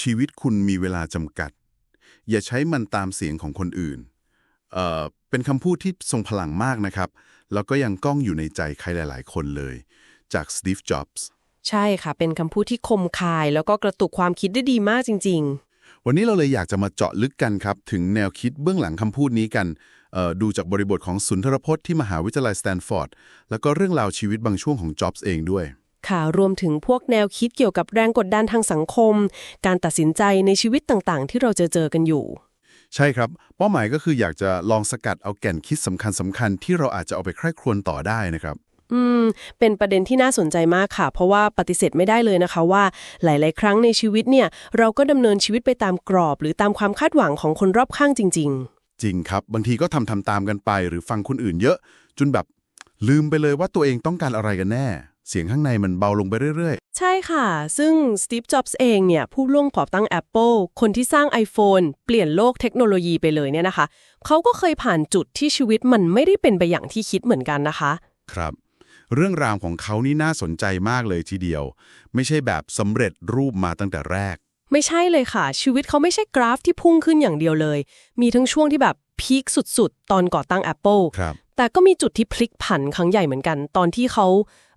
ชีวิตคุณมีเวลาจำกัด อย่าใช้มันตามเสียงของคนอื่นเอ่อเป็นคำพูดที่ทรงพลังมากนะครับ แล้วก็ยังก้องอยู่ในใจใครหลาย ๆ คนเลย จากสตีฟจ็อบส์ใช่ค่ะ เป็นคำพูดที่คมคาย แล้วก็กระตุกความคิดได้ดีมากจริงวันนี้เราเลยอยากจะมาเจาะลึกกันครับ ถึงแนวคิดเบื้องหลังคำพูดนี้กันเอ่อดูจากบริบทของสุนทรพจน์ที่มหาวิทยาลัยสแตนฟอร์ด แล้วก็เรื่องราวชีวิตบางช่วงของจ็อบส์เองด้วยๆ ค่ะรวมถึงพวกแนวคิดเกี่ยวกับแรงกดดันทางสังคม การตัดสินใจในชีวิตต่างๆ ที่เราเจอเจอกันอยู่ ใช่ครับ เป้าหมายก็คืออยากจะลองสกัดเอาแก่นคิดสำคัญสำคัญๆที่เราอาจจะเอาไปใคร่ครวญต่อได้นะครับ อืม เป็นประเด็นที่น่าสนใจมากค่ะ เพราะว่าปฏิเสธไม่ได้เลยนะคะว่า หลาย ๆ ครั้งในชีวิตเนี่ย เราก็ดำเนินชีวิตไปตามกรอบ หรือตามความคาดหวังของคนรอบข้างจริงจริงครับ บางทีก็ทำทำตามกันไปหรือฟังคนอื่นเยอะ จนแบบลืมไปเลยว่าตัวเองต้องการอะไรกันแน่ เสียงข้างในมันเบาลงไปเรื่อยๆใช่ค่ะ ซึ่งสตีฟจ็อบส์เองเนี่ย ผู้ร่วงก่อตั้ง Apple คนที่สร้าง iPhone เปลี่ยนโลกเทคโนโลยีไปเลยเนี่ยนะคะ เขาก็เคยผ่านจุดที่ชีวิตมันไม่ได้เป็นไปอย่างที่คิดเหมือนกันนะคะๆครับ เรื่องราวของเขานี่น่าสนใจมากเลยทีเดียว ไม่ใช่แบบสำเร็จรูปมาตั้งแต่แรก ไม่ใช่เลยค่ะ ชีวิตเขาไม่ใช่กราฟที่พุ่งขึ้นอย่างเดียวเลย มีทั้งช่วงที่แบบพีคสุดๆ ตอนก่อตั้ง Apple ครับ แต่ก็มีจุดที่พลิกผันครั้งใหญ่เหมือนกัน ตอนที่เขาเอ่อ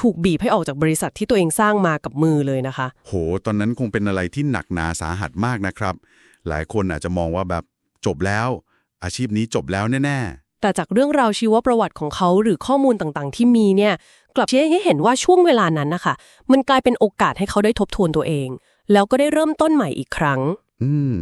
ถูกบีบให้ออกจากบริษัทที่ตัวเองสร้างมากับมือเลยนะคะ โห ตอนนั้นคงเป็นอะไรที่หนักหนาสาหัสมากนะครับ หลายคนอาจจะมองว่าแบบจบแล้ว อาชีพนี้จบแล้วแน่แต่จากเรื่องราวชีวประวัติของเขาหรือข้อมูลต่างๆ ที่มีเนี่ยกลับชี้ให้เห็นว่าช่วงเวลานั้นนะคะมันกลายเป็นโอกาสให้เขาได้ทบทวนตัวเอง แล้วก็ได้เริ่มต้นใหม่อีกครั้งๆ อืม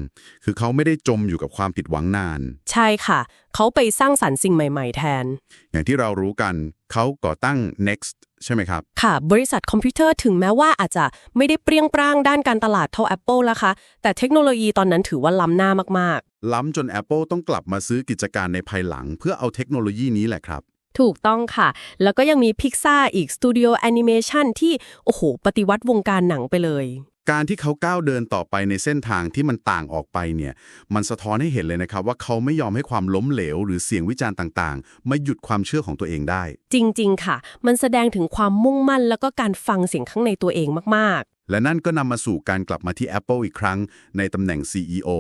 คือเขาไม่ได้จมอยู่กับความผิดหวังนาน ใช่ค่ะ เขาไปสร้างสรรค์สิ่งใหม่ ๆ แทน อย่างที่เรารู้กันเขาก่อตั้ง Next ใช่ไหมครับ ค่ะ บริษัทคอมพิวเตอร์ถึงแม้ว่าอาจจะไม่ได้เปรี้ยงปร้างด้านการตลาดเท่า Apple ละคะ แต่เทคโนโลยีตอนนั้นถือว่าล้ำหน้ามากล้ำจน Apple ต้องกลับมาซื้อกิจการในภายหลัง เพื่อเอาเทคโนโลยีนี้แหละครับๆถูกต้องค่ะ แล้วก็ยังมี Pixar อีกสตูดิโอแอนิเมชันที่ โอ้โห ปฏิวัติวงการหนังไปเลย การที่เขาก้าวเดินต่อไปในเส้นทางที่มันต่างออกไปเนี่ย มันสะท้อนให้เห็นเลยนะครับ ว่าเขาไม่ยอมให้ความล้มเหลว หรือเสียงวิจารณ์ต่างๆ มาหยุดความเชื่อของตัวเองได้ จริง ๆ ค่ะ มันแสดงถึงความมุ่งมั่นแล้วก็การฟังเสียงข้างในตัวเองมาก และนั่นก็นำมาสู่การกลับมาที่ Apple อีกครั้ง ในตำแหน่ง CEO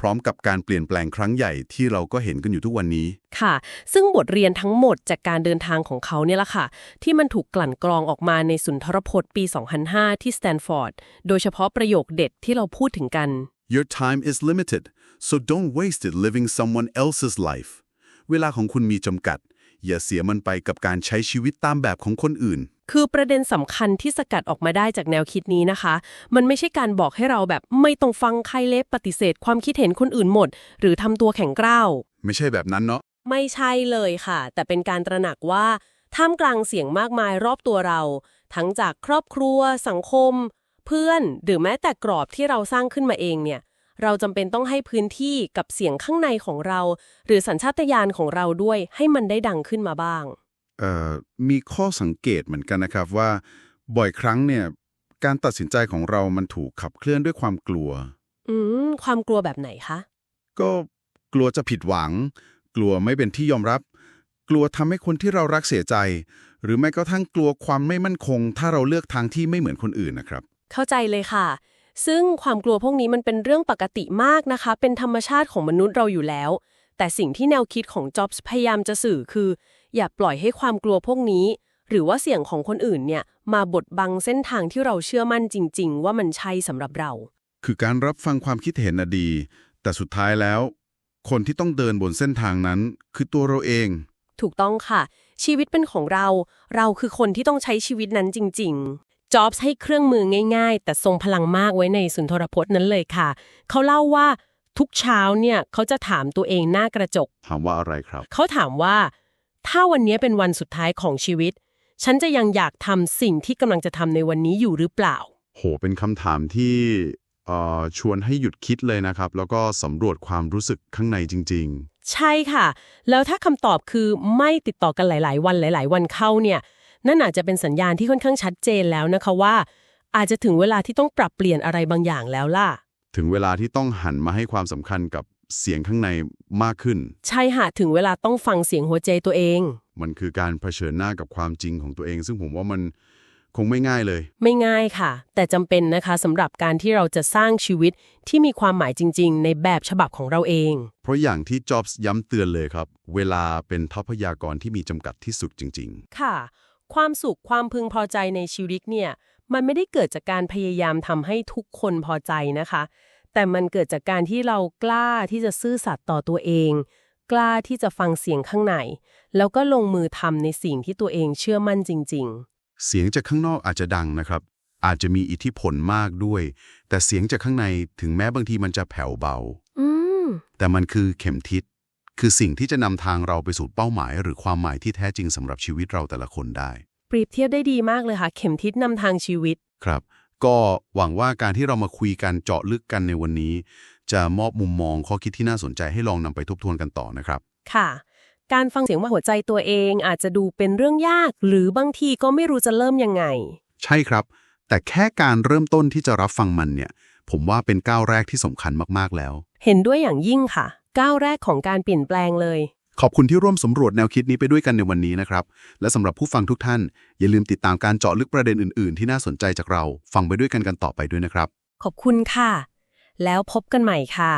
พร้อมกับการเปลี่ยนแปลงครั้งใหญ่ที่เราก็เห็นกันอยู่ทุกวันนี้ๆค่ะ ซึ่งบทเรียนทั้งหมดจากการเดินทางของเขาเนี่ยแหละค่ะ ที่มันถูกกลั่นกรองออกมาในสุนทรพจน์ปี 2005 ที่สแตนฟอร์ด โดยเฉพาะประโยคเด็ดที่เราพูดถึงกัน Your time is limited so don't waste it living someone else's life เวลาของคุณมีจำกัด อย่าเสียมันไปกับการใช้ชีวิตตามแบบของคนอื่น คือประเด็นสำคัญที่สกัดออกมาได้จากแนวคิดนี้นะคะ มันไม่ใช่การบอกให้เราแบบไม่ต้องฟังใครเล็บปฏิเสธความคิดเห็นคนอื่นหมด หรือทำตัวแข็งกร้าว ไม่ใช่แบบนั้นเนาะ ไม่ใช่เลยค่ะ แต่เป็นการตระหนักว่าท่ามกลางเสียงมากมายรอบตัวเรา ทั้งจากครอบครัว สังคม เพื่อน หรือแม้แต่กรอบที่เราสร้างขึ้นมาเองเนี่ย เราจำเป็นต้องให้พื้นที่กับเสียงข้างในของเรา หรือสัญชาตญาณของเราด้วยให้มันได้ดังขึ้นมาบ้าง เอ่อมีข้อสังเกตเหมือนกันนะครับว่า บ่อยครั้งเนี่ยการตัดสินใจของเรามันถูกขับเคลื่อนด้วยความกลัว อืม ความกลัวแบบไหนคะ ก็กลัวจะผิดหวัง กลัวไม่เป็นที่ยอมรับ กลัวทำให้คนที่เรารักเสียใจ หรือแม้กระทั่งกลัวความไม่มั่นคง ถ้าเราเลือกทางที่ไม่เหมือนคนอื่นนะครับ เข้าใจเลยค่ะ ซึ่งความกลัวพวกนี้มันเป็นเรื่องปกติมากนะคะ เป็นธรรมชาติของมนุษย์เราอยู่แล้ว แต่สิ่งที่แนวคิดของ Jobs พยายามจะสื่อคือ อย่าปล่อยให้ความกลัวพวกนี้ หรือว่าเสียงของคนอื่นเนี่ยมาบดบังเส้นทางที่เราเชื่อมั่นจริง ๆ ว่ามันใช่สำหรับเรา คือการรับฟังความคิดเห็นน่ะดี แต่สุดท้ายแล้ว คนที่ต้องเดินบนเส้นทางนั้น คือตัวเราเอง ถูกต้องค่ะ ชีวิตเป็นของเรา เราคือคนที่ต้องใช้ชีวิตนั้นจริง ๆ Jobs ให้เครื่องมือง่ายๆ แต่ทรงพลังมากไว้ในสุนทรพจน์นั้นเลยค่ะ เขาเล่าว่าทุกเช้าเนี่ยเขาจะถามตัวเองหน้ากระจก ถามว่าอะไรครับ เขาถามว่า ถ้าวันนี้เป็นวันสุดท้ายของชีวิต ฉันจะยังอยากทำสิ่งที่กำลังจะทำในวันนี้อยู่หรือเปล่า โห เป็นคำถามที่เอ่อชวนให้หยุดคิดเลยนะครับ แล้วก็สำรวจความรู้สึกข้างในจริงใช่ค่ะ แล้วถ้าคำตอบคือไม่ติดต่อกันหลาย ๆ วันหลาย ๆ วันเข้าเนี่ย นั่นอาจจะเป็นสัญญาณที่ค่อนข้างชัดเจนแล้วนะคะว่า อาจจะถึงเวลาที่ต้องปรับเปลี่ยนอะไรบางอย่างแล้วล่ะๆถึงเวลาที่ต้องหันมาให้ความสำคัญกับเสียงข้างในมากขึ้น ใช่ค่ะถึงเวลาต้องฟังเสียงหัวใจตัวเอง มันคือการเผชิญหน้ากับความจริงของตัวเอง ซึ่งผมว่ามันคงไม่ง่ายเลย ไม่ง่ายค่ะ แต่จำเป็นนะคะสำหรับการที่เราจะสร้างชีวิตที่มีความหมายจริง ๆ ในแบบฉบับของเราเอง เพราะอย่างที่จ็อบส์ย้ำเตือนเลยครับ เวลาเป็นทรัพยากรที่มีจำกัดที่สุดจริงค่ะ ความสุขความพึงพอใจในชีวิตเนี่ย มันไม่ได้เกิดจากการพยายามทำให้ทุกคนพอใจนะคะ แต่มันเกิดจากการที่เรากล้าที่จะซื่อสัตย์ต่อตัวเอง กล้าที่จะฟังเสียงข้างใน แล้วก็ลงมือทำในสิ่งที่ตัวเองเชื่อมั่นจริง ๆ เสียงจากข้างนอกอาจจะดังนะครับ อาจจะมีอิทธิพลมากด้วย แต่เสียงจากข้างในถึงแม้บางทีมันจะแผ่วเบาๆอืมแต่มันคือเข็มทิศ คือสิ่งที่จะนำทางเราไปสู่เป้าหมาย หรือความหมายที่แท้จริงสำหรับชีวิตเราแต่ละคนได้ เปรียบเทียบได้ดีมากเลยค่ะ เข็มทิศนำทางชีวิต ครับ ก็หวังว่าการที่เรามาคุยกันเจาะลึกกันในวันนี้ จะมอบมุมมองข้อคิดที่น่าสนใจให้ลองนำไปทบทวนกันต่อนะครับ ค่ะ การฟังเสียงว่าหัวใจตัวเองอาจจะดูเป็นเรื่องยาก หรือบางทีก็ไม่รู้จะเริ่มยังไง ใช่ครับ แต่แค่การเริ่มต้นที่จะรับฟังมันเนี่ย ผมว่าเป็นก้าวแรกที่สำคัญมากๆแล้ว เห็นด้วยอย่างยิ่งค่ะ ก้าวแรกของการเปลี่ยนแปลงเลย ขอบคุณที่ร่วมสำรวจแนวคิดนี้ไปด้วยกันในวันนี้นะครับ และสำหรับผู้ฟังทุกท่าน อย่าลืมติดตามการเจาะลึกประเด็นอื่น ๆ ที่น่าสนใจจากเรา ฟังไปด้วยกันกันต่อไปด้วยนะครับ ขอบคุณค่ะ แล้วพบกันใหม่ค่ะ